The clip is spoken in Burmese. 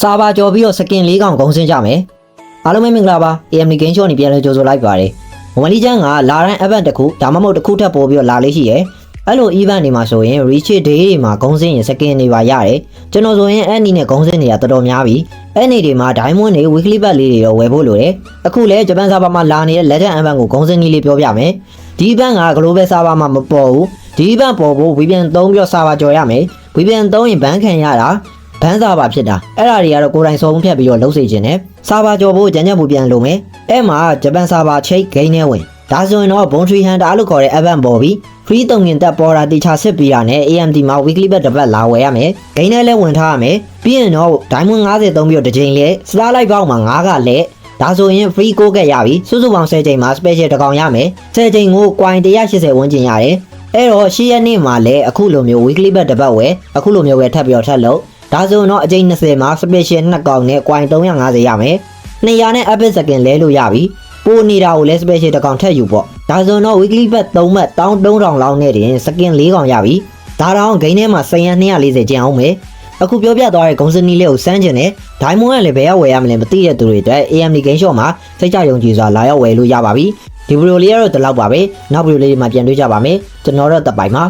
စာပါကြော်ပြီးတော့စကင်၄កောင်ဂုံစင်းကြမယ်အားလုံးပဲမင်္ဂလာပါ AM Game Show နေပြန်လဲကြိုဆိုလိုက်ပါတယ်မလီချန်ကလာရန် event တစ်ခုဒါမှမဟုတ်တစ်ခုထပ်ပို့ပြီးတော့လာလေးရှိရယ်အဲ့လို event တွေမှာဆိုရင် reach day တွေမှာဂုံစင်းရင်စကင်တွေပါရတယ်ကျွန်တော်ဆိုရင်အဲ့ဒီနဲ့ဂုံစင်းတွေကတော်တော်များပြီအဲ့ဒီတွေမှာ diamond တွေ weekly bet လေးတွေတော့ဝယ်ဖို့လိုတယ်အခုလဲဂျပန်စာပါမှာလာနေတဲ့ legend event ကိုဂုံစင်းကြီးလေးပြောပြမယ်ဒီ event က global server မှာမပေါ်ဘူးဒီ event ပေါ်ဖို့ VPN သုံးပြီးတော့ server ကြော်ရမယ် VPN သုံးရင်ဘန်းခံရတာ ဘန်းစာပါဖြစ်တာအဲ့ဒါတွေကတော့ကိုယ်တိုင်စုံဖြတ်ပြီးတော့လှုပ်စေခြင်းနဲ့စာပါကြော်ဖို့ကြံ့ကြံ့မှုပြန်လုပ်မယ်အဲ့မှာဂျပန်စာပါချိတ်ဂိမ်းနဲ့ဝင်ဒါဆိုရင်တော့ Boundary Hunter လို့ခေါ်တဲ့ event ပေါ်ပြီး free တုံငင်တက်ပေါ်တာတေချာစစ်ပြီးတာနဲ့ AMD မှာ weekly bet တစ်ပတ်လာဝယ်ရမယ်ဂိမ်းနဲ့လည်းဝင်ထားရမယ်ပြီးရင်တော့ diamond 50သုံးပြီးတော့တစ်ချိန်လဲ star light ပေါက်မှာ9ကလည်းဒါဆိုရင် free ကိုကက်ရပြီစုစုပေါင်း10ချိန်မှာ special တစ်ကောင်ရမယ်10ချိန်ကို coin 180ဝန်းကျင်ရတယ်အဲ့တော့ရှေ့ရက်နေ့မှာလည်းအခုလိုမျိုး weekly bet တစ်ပတ်ဝယ်အခုလိုမျိုးပဲထပ်ပြီးတော့ထပ်လုပ် ဒါဆိုတော့အကြိမ်20မှာ special 2ကောင်နဲ့ coin 350ရမယ်200နဲ့ epic second လဲလို့ရပြီပိုနေတာကိုလဲ special တစ်ကောင်ထက်ယူပေါ့ဒါဆိုတော့ weekly bet 3မှတ်13000လောက်နဲ့တင် second 4ကောင်ရပြီဒါတော့ဂိမ်းထဲမှာ10ရ240ကျန်အောင်မယ်အခုပြောပြသွားတဲ့ဂုံစနီလေးကိုစမ်းကျင်တယ်ဒိုင်မွန်ကလည်းဘယ်ရောက်ဝယ်ရမလဲမသိတဲ့သူတွေအတွက် AMD Game Shop မှာစိတ်ကြယုံကြည်စွာလာရောက်ဝယ်လို့ရပါပြီဒီဗီဒီယိုလေးကတော့ဒီလောက်ပါပဲနောက်ဗီဒီယိုလေးမှာပြန်တွေ့ကြပါမယ်ကျွန်တော်တို့တပ်ပိုင်ပါ